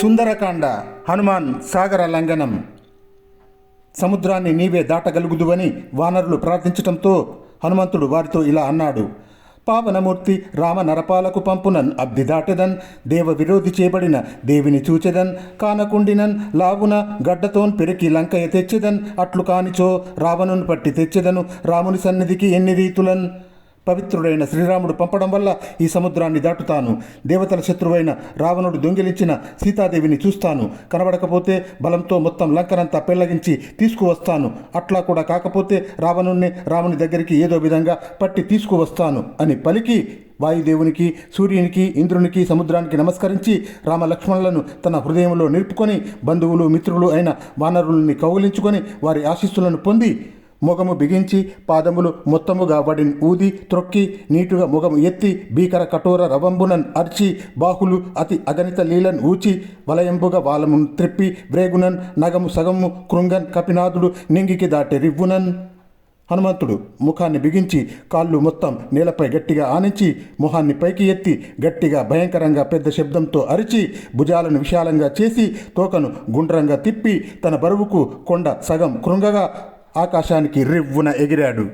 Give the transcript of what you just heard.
సుందరకాండ హనుమాన్ సాగర లంఘనం. సముద్రాన్ని నీవే దాటగలుగుదువని వానరులు ప్రార్థించటంతో హనుమంతుడు వారితో ఇలా అన్నాడు పావనమూర్తి రామ నరపాలకు పంపునన్ అబ్ది దాటెదన్ దేవ విరోధి చేయబడిన దేవిని చూచెదన్ కానకుండినన్ లావున గడ్డతోన్ పెరికి లంకయ తెచ్చెదన్ అట్లు కానిచో రావణుని పట్టి తెచ్చెదను రాముని సన్నిధికి ఎన్ని రీతులన్? పవిత్రుడైన శ్రీరాముడు పంపడం వల్ల ఈ సముద్రాన్ని దాటుతాను. దేవతల శత్రువైన రావణుడు దొంగిలించిన సీతాదేవిని చూస్తాను. కనబడకపోతే బలంతో మొత్తం లంకనంతా పెళ్ళగించి తీసుకువస్తాను. అట్లా కూడా కాకపోతే రావణుణ్ణి రాముని దగ్గరికి ఏదో విధంగా పట్టి తీసుకువస్తాను అని పలికి వాయుదేవునికి సూర్యునికి ఇంద్రునికి సముద్రానికి నమస్కరించి రామలక్ష్మణులను తన హృదయంలో నిలుపుకొని బంధువులు మిత్రులు అయిన వానరుల్ని కౌగిలించుకొని వారి ఆశీస్సులను పొంది ముఖము బిగించి పాదములు మొత్తముగా వడిన్ ఊది త్రొక్కి నీటుగా ముఖము ఎత్తి భీకర కఠోర రవంబునన్ అర్చి బాహులు అతి అగణిత లీలన్ ఊచి వలయంబుగా వాలమును త్రిప్పి బ్రేగునన్ నగము సగము కృంగన్ కపినాథుడు నింగికి దాటి రివ్వునన్. హనుమంతుడు ముఖాన్ని బిగించి కాళ్ళు మొత్తం నేలపై గట్టిగా ఆనించి మొహాన్ని పైకి ఎత్తి గట్టిగా భయంకరంగా పెద్ద శబ్దంతో అరిచి భుజాలను విశాలంగా చేసి తోకను గుండ్రంగా తిప్పి తన బరువుకు కొండ సగం కృంగగా ఆకాశానికి రివ్వున ఎగిరాడు.